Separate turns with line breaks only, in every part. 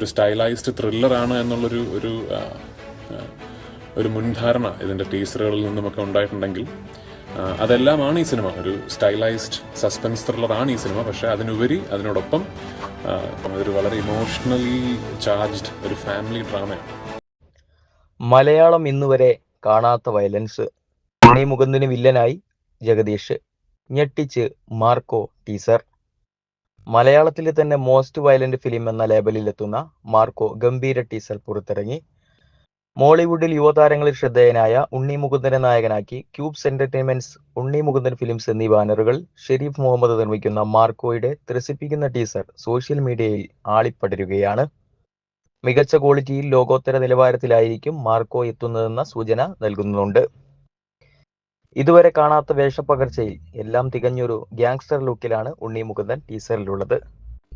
ഒരു സ്റ്റൈലൈസ്ഡ് ത്രില്ലറാണ് എന്നുള്ളൊരു ഒരു ഒരു മുൻധാരണ ഇതിന്റെ ടീസറുകളിൽ നിന്നുമൊക്കെ ഉണ്ടായിട്ടുണ്ടെങ്കിൽ അതെല്ലാമാണ് ഈ സിനിമ. ഒരു സ്റ്റൈലൈസ്ഡ് സസ്പെൻസ് ത്രില്ലറാണ് ഈ സിനിമ. പക്ഷേ അതിനുപരി അതിനോടൊപ്പം അതൊരു വളരെ ഇമോഷണലി ചാർജ്ഡ് ഒരു ഫാമിലി ഡ്രാമയാണ്.
മലയാളം ഇന്നുവരെ കാണാത്ത വയലൻസ്. മുകുന്ദന് വില്ലനായി ജഗദീഷ്. ഞെട്ടിച്ച് മാർക്കോ ടീസർ. മലയാളത്തിലെ തന്നെ മോസ്റ്റ് വയലന്റ് ഫിലിം എന്ന ലേബലിൽ എത്തുന്ന മാർക്കോ ഗംഭീര ടീസർ പുറത്തിറങ്ങി. മോളിവുഡിൽ യുവതാരങ്ങളിൽ ശ്രദ്ധേയനായ ഉണ്ണി മുകുന്ദനെ നായകനാക്കി cubes entertainments Unni Mukundan films എന്നീ ബാനറുകൾ ഷെരീഫ് മുഹമ്മദ് നിർമ്മിക്കുന്ന മാർക്കോയുടെ ത്രസിപ്പിക്കുന്ന ടീസർ സോഷ്യൽ മീഡിയയിൽ ആളിപ്പടരുകയാണ്. മികച്ച ക്വാളിറ്റിയിൽ ലോകോത്തര നിലവാരത്തിലായിരിക്കും മാർക്കോ എത്തുന്നതെന്ന സൂചന നൽകുന്നുണ്ട്. ഇതുവരെ കാണാത്ത വേഷപ്പകർച്ചയിൽ എല്ലാം തികഞ്ഞൊരു ഗ്യാങ്സ്റ്റർ ലുക്കിലാണ് ഉണ്ണി മുകുന്ദൻ ടീസറിലുള്ളത്.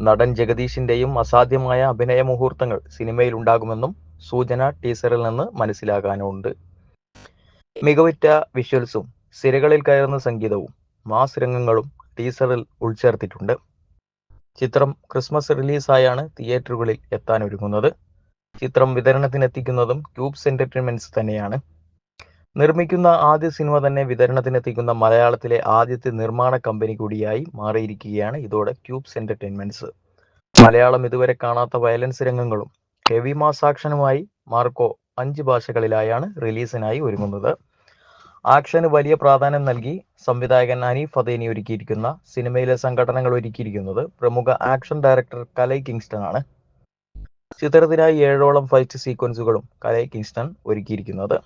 നടൻ ജഗദീഷിന്റെയും അസാധ്യമായ അഭിനയ മുഹൂർത്തങ്ങൾ സിനിമയിൽ ഉണ്ടാകുമെന്നും സൂചന ടീസറിൽ നിന്ന് മനസ്സിലാകാനുണ്ട്. മികവുറ്റ വിഷ്വൽസും സിരകളിൽ കയറുന്ന സംഗീതവും മാസ് രംഗങ്ങളും ടീസറിൽ ഉൾച്ചേർത്തിട്ടുണ്ട്. ചിത്രം ക്രിസ്മസ് റിലീസായാണ് തിയേറ്ററുകളിൽ എത്താൻ ഒരുങ്ങുന്നത് ചിത്രം വിതരണത്തിനെത്തിക്കുന്നതും ക്യൂബ്സ് എന്റർടൈൻമെന്റ്സ് തന്നെയാണ്. നിർമ്മിക്കുന്ന ആദ്യ സിനിമ തന്നെ വിതരണത്തിനെത്തിക്കുന്ന മലയാളത്തിലെ ആദ്യത്തെ നിർമ്മാണ കമ്പനി കൂടിയായി മാറിയിരിക്കുകയാണ് ഇതോടെ ക്യൂബ്സ് എന്റർടൈൻമെന്റ്സ്. മലയാളം ഇതുവരെ കാണാത്ത വയലൻസ് രംഗങ്ങളും ഹെവി മാസ് ആക്ഷനുമായി മാർക്കോ അഞ്ച് ഭാഷകളിലായാണ് റിലീസിനായി ഒരുങ്ങുന്നത്. ആക്ഷന് വലിയ പ്രാധാന്യം നൽകി സംവിധായകൻ അനീഫ് അദേനി ഒരുക്കിയിരിക്കുന്ന സിനിമയിലെ സംഘടനകൾ ഒരുക്കിയിരിക്കുന്നത് പ്രമുഖ ആക്ഷൻ ഡയറക്ടർ കലൈ കിങ്സ്റ്റൺ ആണ് ചിത്രത്തിനായി ഏഴോളം ഫൈറ്റ് സീക്വൻസുകളും കലൈ കിങ്സ്റ്റൺ ഒരുക്കിയിരിക്കുന്നത്.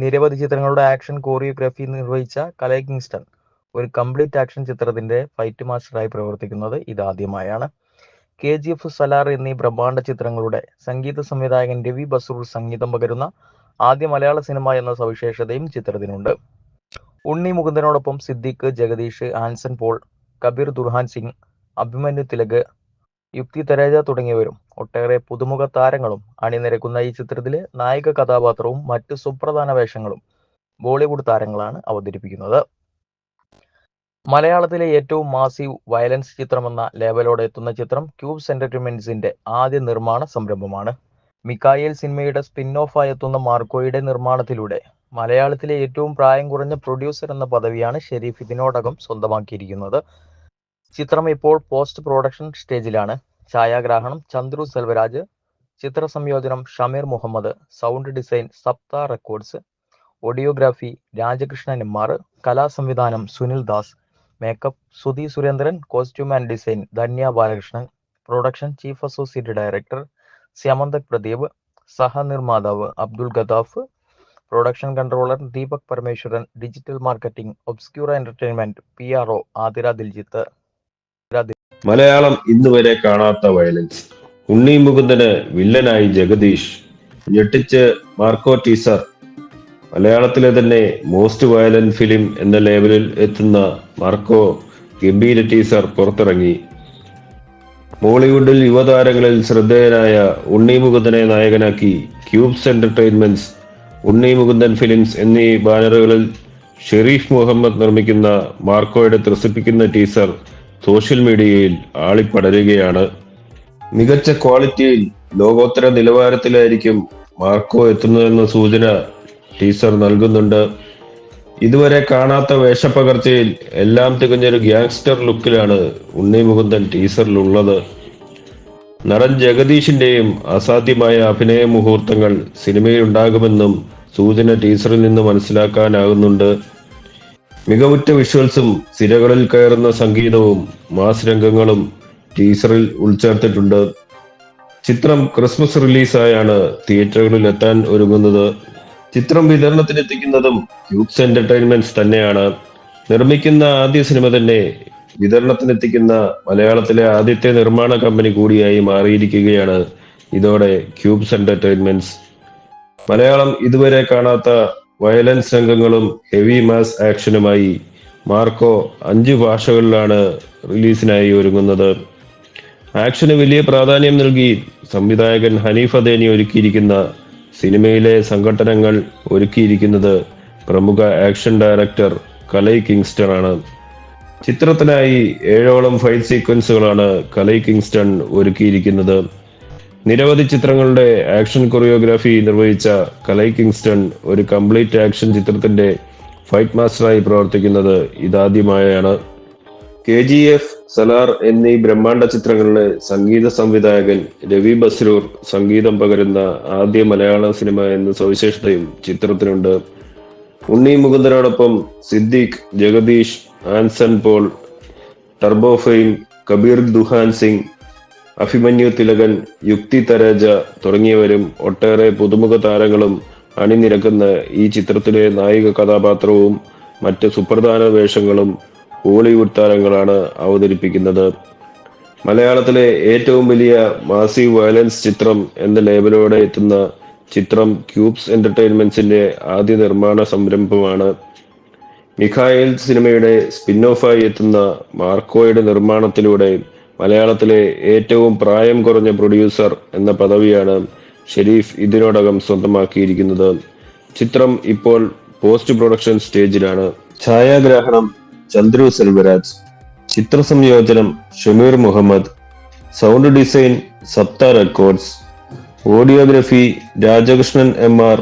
നിരവധി ചിത്രങ്ങളുടെ ആക്ഷൻ കോറിയോഗ്രാഫി നിർവഹിച്ച കലൈ കിങ്സ്റ്റൺ ഒരു കംപ്ലീറ്റ് ആക്ഷൻ ചിത്രത്തിന്റെ ഫൈറ്റ് മാസ്റ്ററായി പ്രവർത്തിക്കുന്നത് ഇതാദ്യമായാണ്. കെ ജി എഫ് സലാർ എന്നീ ബ്രഹ്മാണ്ഡ ചിത്രങ്ങളുടെ സംഗീത സംവിധായകൻ രവി ബസൂർ സംഗീതം പകരുന്ന ആദ്യ മലയാള സിനിമ എന്ന സവിശേഷതയും ചിത്രത്തിനുണ്ട്. ഉണ്ണി മുകുന്ദനോടൊപ്പം സിദ്ദിഖ് ജഗദീഷ് ആൻസൺ പോൾ കബീർ ദുർഹാൻ സിംഗ് അഭിമന്യു തിലക് യുക്തി തരേജ തുടങ്ങിയവരും ഒട്ടേറെ പുതുമുഖ താരങ്ങളും അണിനിരക്കുന്ന ഈ ചിത്രത്തിലെ നായിക കഥാപാത്രവും മറ്റ് സുപ്രധാന വേഷങ്ങളും ബോളിവുഡ് താരങ്ങളാണ് അവതരിപ്പിക്കുന്നത്. മലയാളത്തിലെ ഏറ്റവും മാസീവ് വയലൻസ് ചിത്രമെന്ന ലേബലോടെ എത്തുന്ന ചിത്രം ക്യൂബ്സ് എന്റർടൈൻമെന്റ്സിന്റെ ആദ്യ നിർമ്മാണ സംരംഭമാണ്. മിക്കായേൽ സിനിമയുടെ സ്പിൻ ഓഫായി എത്തുന്ന മാർക്കോയുടെ നിർമ്മാണത്തിലൂടെ മലയാളത്തിലെ ഏറ്റവും പ്രായം കുറഞ്ഞ പ്രൊഡ്യൂസർ എന്ന പദവിയാണ് ഷെരീഫ് ഇതിനോടകം സ്വന്തമാക്കിയിരിക്കുന്നത്. ചിത്രം ഇപ്പോൾ പോസ്റ്റ് പ്രൊഡക്ഷൻ സ്റ്റേജിലാണ് ഛായാഗ്രാഹണം ചന്ദ്രു സെൽവരാജ് ചിത്ര സംയോജനം Shameer Muhammad sound design Saptha records audiography Rajakrishnan M R കലാസംവിധാനം Sunil Das makeup Sudhi Surendran costume and design Dhanya Balakrishnan production chief associate director Syamanthak Pradeep സഹനിർമ്മാതാവ് Abdul Gadaf production controller Deepak Parameswaran digital marketing obscure entertainment P R O Athira Diljith.
Malayalam ഇന്ന് വരെ കാണാത്ത violence Unni മുകുന്ദന് വില്ലനായി ജഗദീഷ്. ഞെട്ടിച്ച് Marco teaser. മലയാളത്തിലെ തന്നെ most violent film എന്ന ലേബലിൽ എത്തുന്ന മാർക്കോ ഗംഭീര ടീസർ പുറത്തിറങ്ങി. ബോളിവുഡിൽ യുവതാരങ്ങളിൽ ശ്രദ്ധേയനായ ഉണ്ണി മുകുന്ദനെ നായകനാക്കി cubes entertainments Unni Mukundan films എന്നീ ബാനറുകളിൽ ഷെരീഫ് മുഹമ്മദ് നിർമ്മിക്കുന്ന മാർക്കോയുടെ ത്രസിപ്പിക്കുന്ന ടീസർ സോഷ്യൽ മീഡിയയിൽ ആളിപ്പടരുകയാണ്. മികച്ച ക്വാളിറ്റിയിൽ ലോകോത്തര നിലവാരത്തിലായിരിക്കും മാർക്കോ എത്തുന്നതെന്ന സൂചന ടീസർ നൽകുന്നുണ്ട്. ഇതുവരെ കാണാത്ത വേഷപ്പകർച്ചയിൽ എല്ലാം തികഞ്ഞൊരു ഗ്യാങ്സ്റ്റർ ലുക്കിലാണ് ഉണ്ണി മുകുന്ദൻ ടീസറിലുള്ളത്. നടൻ ജഗദീഷിന്റെയും അസാധ്യമായ അഭിനയ മുഹൂർത്തങ്ങൾ സിനിമയിൽ ഉണ്ടാകുമെന്നും സൂചന ടീസറിൽ നിന്ന് മനസ്സിലാക്കാനാകുന്നുണ്ട്. മികവുറ്റ വിഷ്വൽസും സിരകളിൽ കയറുന്ന സംഗീതവും മാസ് രംഗങ്ങളും ടീസറിൽ ഉൾച്ചേർത്തിട്ടുണ്ട്. ചിത്രം ക്രിസ്മസ് റിലീസായാണ് തിയേറ്ററുകളിൽ എത്താൻ ഒരുങ്ങുന്നത്. ചിത്രം വിതരണത്തിനെത്തിക്കുന്നതും യൂത്ത്സ് എന്റർടൈൻമെന്റ്സ് തന്നെയാണ്. നിർമ്മിക്കുന്ന ആദ്യ സിനിമ തന്നെ വിതരണത്തിനെത്തിക്കുന്ന മലയാളത്തിലെ ആദ്യത്തെ നിർമ്മാണ കമ്പനി കൂടിയായി മാറിയിരിക്കുകയാണ്. ഇതോടെ ക്യൂബ്സ് എന്റർടൈൻമെന്റ്സ്. മലയാളം ഇതുവരെ കാണാത്ത വയലൻസ് രംഗങ്ങളും ഹെവി മാസ് ആക്ഷനുമായി മാർക്കോ അഞ്ച് ഭാഷകളിലാണ് റിലീസിനായി ഒരുങ്ങുന്നത്. ആക്ഷന് വലിയ പ്രാധാന്യം നൽകി സംവിധായകൻ ഹനീഫ് ദേനി ഒരുക്കിയിരിക്കുന്ന സിനിമയിലെ സംഘടനകൾ ഒരുക്കിയിരിക്കുന്നത് പ്രമുഖ ആക്ഷൻ ഡയറക്ടർ കലൈ കിങ്സ്റ്റൺ ആണ്. ചിത്രത്തിനായി ഏഴോളം ഫൈറ്റ് സീക്വൻസുകളാണ് കലൈ കിങ്സ്റ്റൺ ഒരുക്കിയിരിക്കുന്നത്. നിരവധി ചിത്രങ്ങളുടെ ആക്ഷൻ കൊറിയോഗ്രാഫി നിർവഹിച്ച കലൈ കിങ്സ്റ്റൺ ഒരു കംപ്ലീറ്റ് ആക്ഷൻ ചിത്രത്തിന്റെ ഫൈറ്റ് മാസ്റ്ററായി പ്രവർത്തിക്കുന്നത് ഇതാദ്യമായാണ്. കെ ജി എഫ് സലാർ എന്നീ ബ്രഹ്മാണ്ഡ ചിത്രങ്ങളിലെ സംഗീത സംവിധായകൻ രവി ബസ്രൂർ സംഗീതം പകരുന്ന ആദ്യ മലയാള സിനിമ എന്ന സവിശേഷതയും ചിത്രത്തിനുണ്ട്. ഉണ്ണി മുകുന്ദനോടൊപ്പം സിദ്ദീഖ് ജഗദീഷ് ആൻസൺ പോൾ ടർബോ കബീർ ദുഹാൻ സിംഗ് അഭിമന്യു തിലകൻ യുക്തി തരേജ തുടങ്ങിയവരും ഒട്ടേറെ പുതുമുഖ താരങ്ങളും അണിനിരക്കുന്ന ഈ ചിത്രത്തിലെ നായിക കഥാപാത്രവും മറ്റ് സുപ്രധാന വേഷങ്ങളും ഹോളിവുഡ് താരങ്ങളാണ് അവതരിപ്പിക്കുന്നത്. മലയാളത്തിലെ ഏറ്റവും വലിയ മാസീവ് വയലൻസ് ചിത്രം എന്ന ലേബലോടെ എത്തുന്ന ചിത്രം ക്യൂബ്സ് എന്റർടൈൻമെന്റ്സിന്റെ ആദ്യ നിർമ്മാണ സംരംഭമാണ്. മിഖായേൽ സിനിമയുടെ സ്പിൻ ഓഫായി എത്തുന്ന മാർക്കോയുടെ നിർമ്മാണത്തിലൂടെ മലയാളത്തിലെ ഏറ്റവും പ്രായം കുറഞ്ഞ പ്രൊഡ്യൂസർ എന്ന പദവിയാണ് ഷെരീഫ് ഇതിനോടകം സ്വന്തമാക്കിയിരിക്കുന്നത്. ചിത്രം ഇപ്പോൾ പോസ്റ്റ് പ്രൊഡക്ഷൻ സ്റ്റേജിലാണ്. ഛായാഗ്രാഹണം ചന്ദ്രു സെൽവരാജ് ചിത്ര സംയോജനം Shameer Muhammed sound design Saptha records audiography Rajakrishnan M R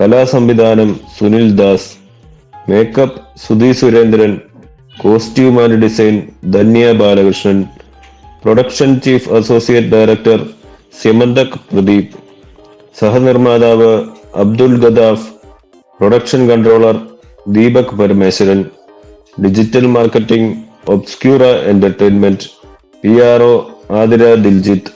കലാസംവിധാനം Sunil Das makeup Sudhi Surendran costume and design Dhanya Balakrishnan production chief associate director Syamanthak Pradeep സഹനിർമ്മാതാവ് Abdul Gadaaf production controller Deepak Parameswaran digital marketing obscura entertainment P R O Athira Diljith